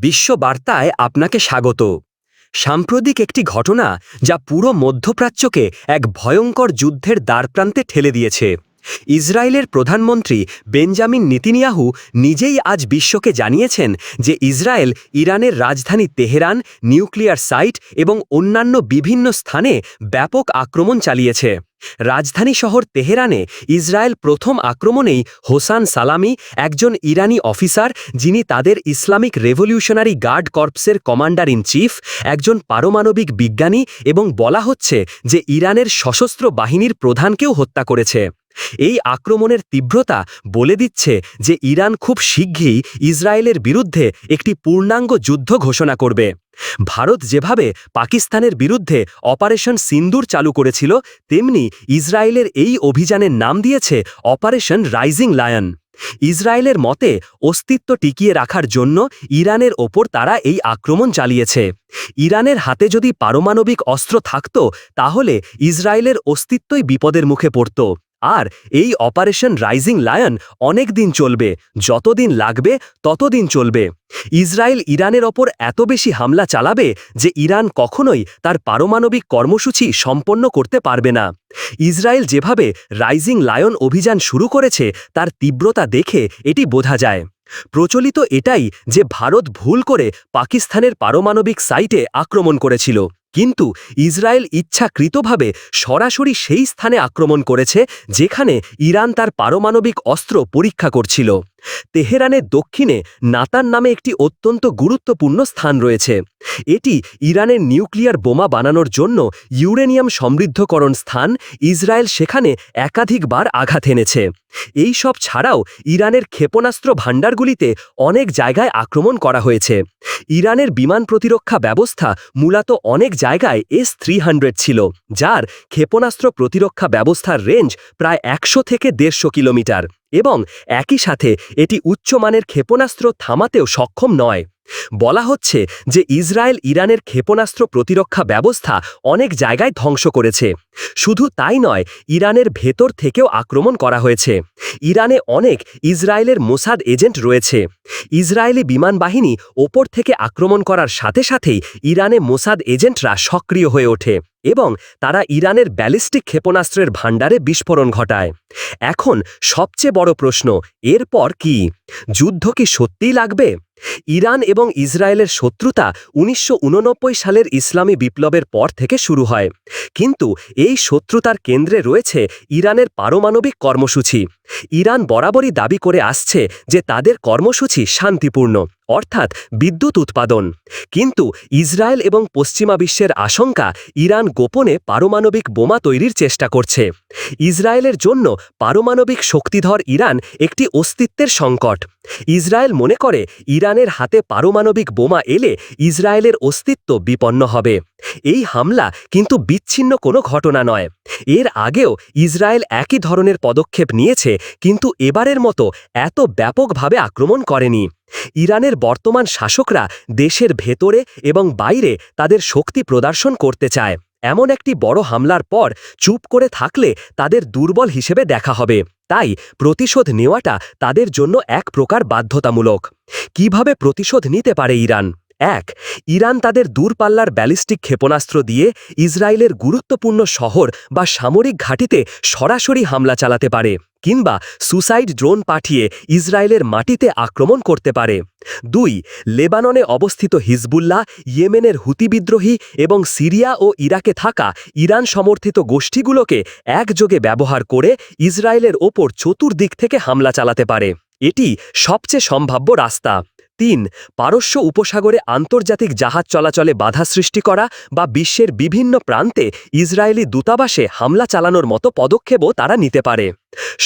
বিশ্ব বার্তায় আপনাকে স্বাগত। সাম্প্রতিক একটি ঘটনা যা পুরো মধ্যপ্রাচ্যকে এক ভয়ঙ্কর যুদ্ধের দ্বারপ্রান্তে ঠেলে দিয়েছে। ইসরায়েলের প্রধানমন্ত্রী বেঞ্জামিন নিতিনিয়াহু নিজেই আজ বিশ্বকে জানিয়েছেন যে ইসরায়েল ইরানের রাজধানী তেহরান, নিউক্লিয়ার সাইট এবং অন্যান্য বিভিন্ন স্থানে ব্যাপক আক্রমণ চালিয়েছে। রাজধানী শহর তেহরানে ইসরায়েল প্রথম আক্রমণেই হোসান সালামি একজন ইরানি অফিসার যিনি তাদের ইসলামিক রেভলিউশনারি গার্ড কর্পসের কমান্ডার ইন চিফ, একজন পারমাণবিক বিজ্ঞানী এবং বলা হচ্ছে যে ইরানের সশস্ত্র বাহিনীর প্রধানকেও হত্যা করেছে। এই আক্রমণের তীব্রতা বলে দিচ্ছে যে ইরান খুব শীঘ্রই ইসরায়েলের বিরুদ্ধে একটি পূর্ণাঙ্গ যুদ্ধ ঘোষণা করবে। ভারত যেভাবে পাকিস্তানের বিরুদ্ধে অপারেশন সিন্দুর চালু করেছিল, তেমনি ইসরায়েলের এই অভিযানের নাম দিয়েছে অপারেশন রাইজিং লায়ন। ইসরায়েলের মতে, অস্তিত্ব টিকিয়ে রাখার জন্য ইরানের ওপর তারা এই আক্রমণ চালিয়েছে। ইরানের হাতে যদি পারমাণবিক অস্ত্র থাকত, তাহলে ইসরায়েলের অস্তিত্বই বিপদের মুখে পড়ত। আর এই অপারেশন রাইজিং লায়ন অনেক দিন চলবে, যতদিন লাগবে ততদিন চলবে। ইসরায়েল ইরানের ওপর এত বেশি হামলা চালাবে যে ইরান কখনোই তার পারমাণবিক কর্মসূচি সম্পন্ন করতে পারবে না। ইসরায়েল যেভাবে রাইজিং লায়ন অভিযান শুরু করেছে, তার তীব্রতা দেখে এটি বোঝা যায়। প্রচলিত এটাই যে ভারত ভুল করে পাকিস্তানের পারমাণবিক সাইটে আক্রমণ করেছিল। কিন্তু ইসরায়েল ইচ্ছাকৃতভাবে সরাসরি সেই স্থানে আক্রমণ করেছে যেখানে ইরান তার পারমাণবিক অস্ত্র পরীক্ষা করছিল। তেহরানের দক্ষিণে নাতান নামে একটি অত্যন্ত গুরুত্বপূর্ণ স্থান রয়েছে। এটি ইরানের নিউক্লিয়ার বোমা বানানোর জন্য ইউরেনিয়াম সমৃদ্ধকরণ স্থান। ইসরায়েল সেখানে একাধিকবার আঘাত এনেছে। এই সব ছাড়াও ইরানের ক্ষেপণাস্ত্র ভাণ্ডারগুলিতে অনেক জায়গায় আক্রমণ করা হয়েছে। ইরানের বিমান প্রতিরক্ষা ব্যবস্থা মূলত অনেক জায়গায় এস থ্রি ছিল, যার ক্ষেপণাস্ত্র প্রতিরক্ষা ব্যবস্থার রেঞ্জ প্রায় একশো থেকে দেড়শো কিলোমিটার এবং একই সাথে এটি উচ্চমানের ক্ষেপণাস্ত্র থামাতেও সক্ষম নয়। বলা হচ্ছে যে ইসরায়েল ইরানের ক্ষেপণাস্ত্র প্রতিরক্ষা ব্যবস্থা অনেক জায়গায় ধ্বংস করেছে। শুধু তাই নয়, ইরানের ভেতর থেকেও আক্রমণ করা হয়েছে। ইরানে অনেক ইসরায়েলের মোসাদ এজেন্ট রয়েছে। ইসরায়েলি বিমান বাহিনী ওপর থেকে আক্রমণ করার সাথে সাথেই ইরানে মোসাদ এজেন্টরা সক্রিয় হয়ে ওঠে এবং তারা ইরানের ব্যালিস্টিক ক্ষেপণাস্ত্রের ভাণ্ডারে বিস্ফোরণ ঘটায়। এখন সবচেয়ে বড় প্রশ্ন, এরপর কি? যুদ্ধ কি সত্যিই লাগবে? ইরান এবং ইসরায়েলের শত্রুতা উনিশশো উননব্বই সালের ইসলামী বিপ্লবের পর থেকে শুরু হয়। কিন্তু এই শত্রুতার কেন্দ্রে রয়েছে ইরানের পারমাণবিক কর্মসূচি। ইরান বরাবরই দাবি করে আসছে যে তাদের কর্মসূচি শান্তিপূর্ণ। অর্থাৎ বিদ্যুৎ উৎপাদন। কিন্তু ইসরায়েল এবং পশ্চিমা বিশ্বের আশঙ্কা ইরান গোপনে পারমাণবিক বোমা তৈরির চেষ্টা করছে। ইসরায়েলের জন্য পারমাণবিক শক্তিধর ইরান একটি অস্তিত্বের সংকট। ইসরায়েল মনে করে ইরানের হাতে পারমাণবিক বোমা এলে ইসরায়েলের অস্তিত্ব বিপন্ন হবে। এই হামলা কিন্তু বিচ্ছিন্ন কোনো ঘটনা নয়। এর আগেও ইসরায়েল একই ধরনের পদক্ষেপ নিয়েছে, কিন্তু এবারের মতো এত ব্যাপকভাবে আক্রমণ করেনি। ইরানের বর্তমান শাসকরা দেশের ভেতরে এবং বাইরে তাদের শক্তি প্রদর্শন করতে চায়। এমন একটি বড় হামলার পর চুপ করে থাকলে তাদের দুর্বল হিসেবে দেখা হবে। তাই প্রতিশোধ নেওয়াটা তাদের জন্য এক প্রকার বাধ্যতামূলক। কীভাবে প্রতিশোধ নিতে পারে ইরান? এক, ইরান তাদের দূরপাল্লার ব্যালিস্টিক ক্ষেপণাস্ত্র দিয়ে ইসরায়েলের গুরুত্বপূর্ণ শহর বা সামরিক ঘাঁটিতে সরাসরি হামলা চালাতে পারে। কিংবা সুসাইড ড্রোন পাঠিয়ে ইসরায়েলের মাটিতে আক্রমণ করতে পারে। দুই, লেবাননে অবস্থিত হিজবুল্লাহ, ইয়েমেনের হুতি বিদ্রোহী এবং সিরিয়া ও ইরাকে থাকা ইরান সমর্থিত গোষ্ঠীগুলোকে একযোগে ব্যবহার করে ইসরায়েলের ওপর চতুর্দিক থেকে হামলা চালাতে পারে। এটি সবচেয়ে সম্ভাব্য রাস্তা। তিন, পারস্য উপসাগরে আন্তর্জাতিক জাহাজ চলাচলে বাধা সৃষ্টি করা বা বিশ্বের বিভিন্ন প্রান্তে ইসরায়েলি দূতাবাসে হামলা চালানোর মতো পদক্ষেপও তারা নিতে পারে।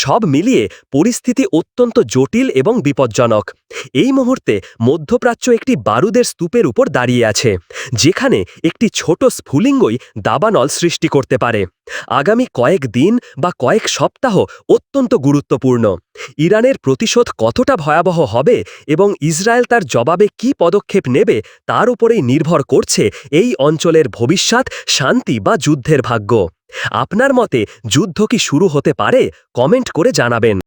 সব মিলিয়ে পরিস্থিতি অত্যন্ত জটিল এবং বিপজ্জনক। এই মুহূর্তে মধ্যপ্রাচ্য একটি বারুদের স্তূপের উপর দাঁড়িয়ে আছে, যেখানে একটি ছোট স্ফুলিঙ্গই দাবানল সৃষ্টি করতে পারে। আগামী কয়েক দিন বা কয়েক সপ্তাহ অত্যন্ত গুরুত্বপূর্ণ। ইরানের প্রতিশোধ কতটা ভয়াবহ হবে এবং ইসরায়েল তার জবাবে কি পদক্ষেপ নেবে, তার উপরেই নির্ভর করছে এই অঞ্চলের ভবিষ্যৎ, শান্তি বা যুদ্ধের ভাগ্য। আপনার মতে যুদ্ধ কি শুরু হতে পারে? কমেন্ট করে জানাবেন।